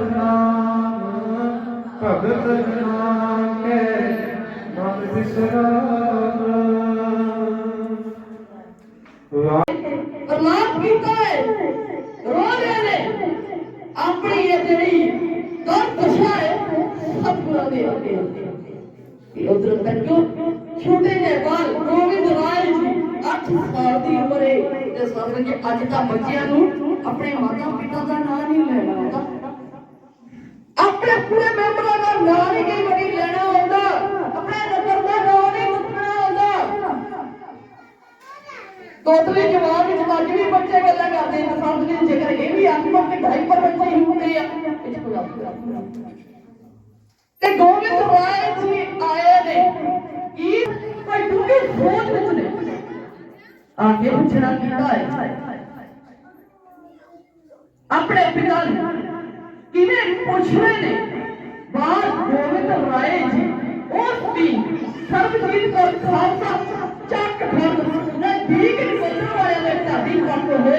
ਨਾਮ ਭਗਤ ਨਾਮ ਕੇ ਮਨ ਵਿਸਰਾਮ ਪਰਮਾਤ ਕੀਤਾ ਹੈ ਰੋਜ਼ ਨੇ ਆਪਣੀ ਇਹ ਜਿਹੜੀ ਦਰ ਦਸ਼ਾ ਹੈ ਸਤਿਗੁਰਾਂ ਦੇ ਅੱਗੇ ਇਹ ਉਧਰ ਤੱਕ ਛੋਟੇ ਜਿਹੇ ਬਾਲ ਗੋਵਿੰਦ ਰਾਏ ਜੀ 8 ਸਾਲ ਦੀ ਉਮਰੇ ਤੇ ਸਮਝ ਕੇ ਅੱਜ ਤਾਂ ਬੱਚਿਆਂ ਨੂੰ ਆਪਣੇ ਮਾਤਾ ਪਿਤਾ ਦਾ ਨਾਂ ਨਹੀਂ ਲੈਣਾ ਹੁੰਦਾ ਤੋਤਲੇ ਜਵਾਨ ਵਿੱਚ ਅੱਜ ਵੀ ਬੱਚੇ ਗੱਲਾਂ ਕਰਦੇ ਨੇ ਸਮਝ ਨਹੀਂ ਜੇਕਰ ਇਹ ਵੀ ਆਤਮਾ ਕੇ ਡਾਈਪਰ ਬੱਚੇ ਹੀ ਹੁੰਦੇ ਆ ਇਹ ਚ ਕੋਈ ਆਪ ਤੇ ਗੋਬਿੰਦ ਰਾਏ ਜੀ ਆਏ ਨੇ ਕੀ ਕੋਈ ਡੂੰਘੀ ਸੋਚ ਵਿੱਚ ਨੇ ਆਗੇ ਪੁੱਛਣਾ ਕੀਤਾ ਹੈ ਆਪਣੇ ਪਿਤਾ ਨੂੰ ਕਿਵੇਂ ਪੁੱਛ ਰਹੇ ਨੇ ਬਾਦ ਗੋਬਿੰਦ ਰਾਏ ਜੀ ਉਸ ਦੀ ਸਰਬਜੀਤ ਕੌਰ ਖਾਲਸਾ ਚੱਕ ਖੰਡ ਨਜ਼ਦੀਕ Thank you.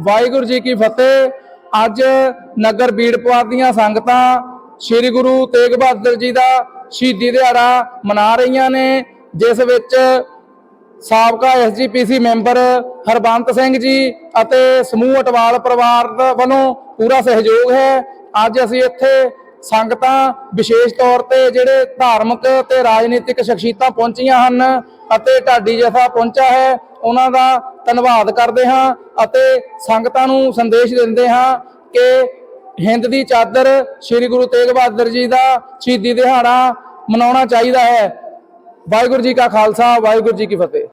ਵਾਹਿਗੁਰੂ ਜੀ ਕੀ ਫਤਿਹ। ਅੱਜ ਨਗਰ ਬੀੜਪੁਰ ਦੀਆਂ ਸੰਗਤਾਂ ਸ੍ਰੀ ਗੁਰੂ ਤੇਗ ਬਹਾਦਰ ਜੀ ਦਾ ਸ਼ਹੀਦੀ ਦਿਹਾੜਾ ਮਨਾ ਰਹੀਆਂ ਨੇ, ਜਿਸ ਵਿੱਚ ਸਾਬਕਾ ਐਸਜੀਪੀਸੀ ਮੈਂਬਰ ਹਰਬੰਤ ਸਿੰਘ ਜੀ ਅਤੇ ਸਮੂਹ ਅਟਵਾਲ ਪਰਿਵਾਰ ਵੱਲੋਂ ਪੂਰਾ ਸਹਿਯੋਗ ਹੈ। ਅੱਜ ਅਸੀਂ ਇੱਥੇ ਸੰਗਤਾਂ ਵਿਸ਼ੇਸ਼ ਤੌਰ ਤੇ ਜਿਹੜੇ ਧਾਰਮਿਕ ਤੇ ਰਾਜਨੀਤਿਕ ਸ਼ਖਸੀਅਤਾਂ ਪਹੁੰਚੀਆਂ ਹਨ ਅਤੇ ਢਾਡੀ ਜਥਾ ਪਹੁੰਚਾ ਹੈ, ਉਹਨਾਂ ਦਾ ਧੰਨਵਾਦ ਕਰਦੇ ਹਾਂ ਅਤੇ ਸੰਗਤਾਂ ਨੂੰ ਸੰਦੇਸ਼ ਦਿੰਦੇ ਹਾਂ ਕਿ ਹਿੰਦ ਦੀ ਚਾਦਰ ਸ੍ਰੀ ਗੁਰੂ ਤੇਗ ਬਹਾਦਰ ਜੀ ਦਾ ਸ਼ਹੀਦੀ ਦਿਹਾੜਾ ਮਨਾਉਣਾ ਚਾਹੀਦਾ ਹੈ। ਵਾਹਿਗੁਰੂ ਜੀ ਕਾ ਖਾਲਸਾ, ਵਾਹਿਗੁਰੂ ਜੀ ਕੀ ਫਤਿਹ।